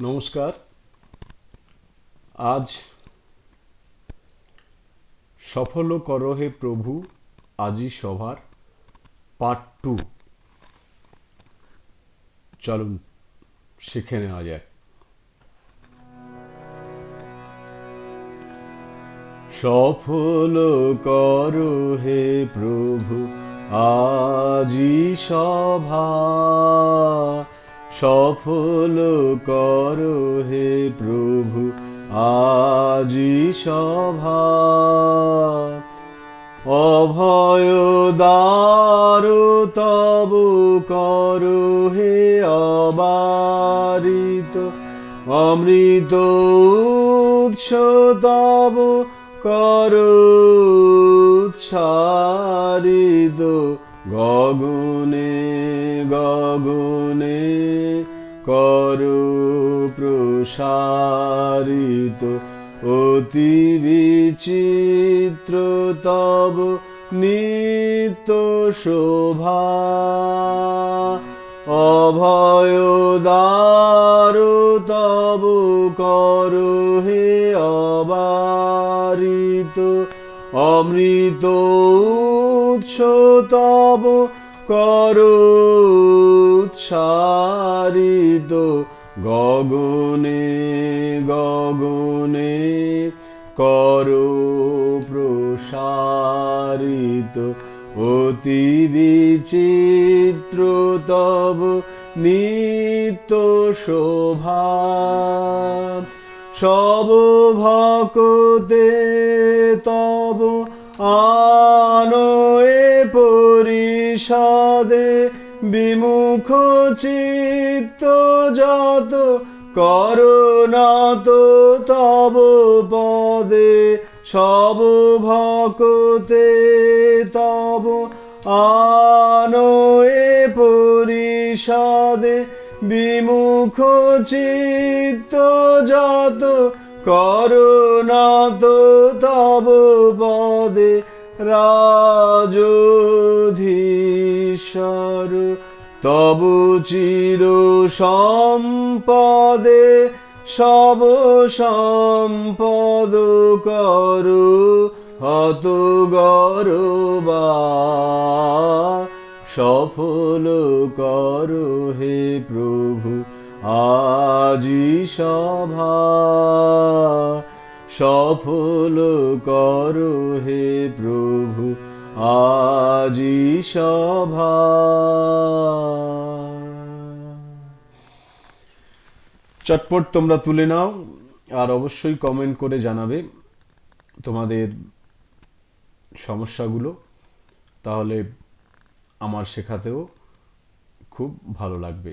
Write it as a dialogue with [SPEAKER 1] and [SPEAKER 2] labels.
[SPEAKER 1] নমস্কার। আজ সফল কর হে প্রভু আজি সভার পার্ট টু চলুন, শিখে নেওয়া যাক। সফল কর হে প্রভু আজি সভা সফল কর হে প্রভু, আজি সভা। অভয় দারু তব কর হে অবারিত, অমৃত উৎস তব কর উচ্ছারিত গগনে গগনে করু প্রসারিত অতি বিচিত্র তব নিত্য শোভা। অভয় দারু তব করু হে অবারিত। অমৃত উৎস তব করু উচ্ছারিত গগনে গগনে কর প্রসারিত। অতি বিচিত্র তব নিত্য শোভা। সব ভকতে তব আনয়ে পরিষদে বিমুখ চিত্ত যত করুণাত তব পদে, সব ভকতে তব আনয়ে পরিষদে। বিমুখ চিত্ত যত পদে রাজধীশ্বর তব চির সম্পদে সব সম্পদ করু হত সফল করো হে প্রভু আজি সভা সফল করো হে প্রভু, আজি সভা। চটপট তোমরা তুলে নাও, আর অবশ্যই কমেন্ট করে জানাবে তোমাদের সমস্যাগুলো, তাহলে আমার শেখাতেও খুব ভালো লাগবে।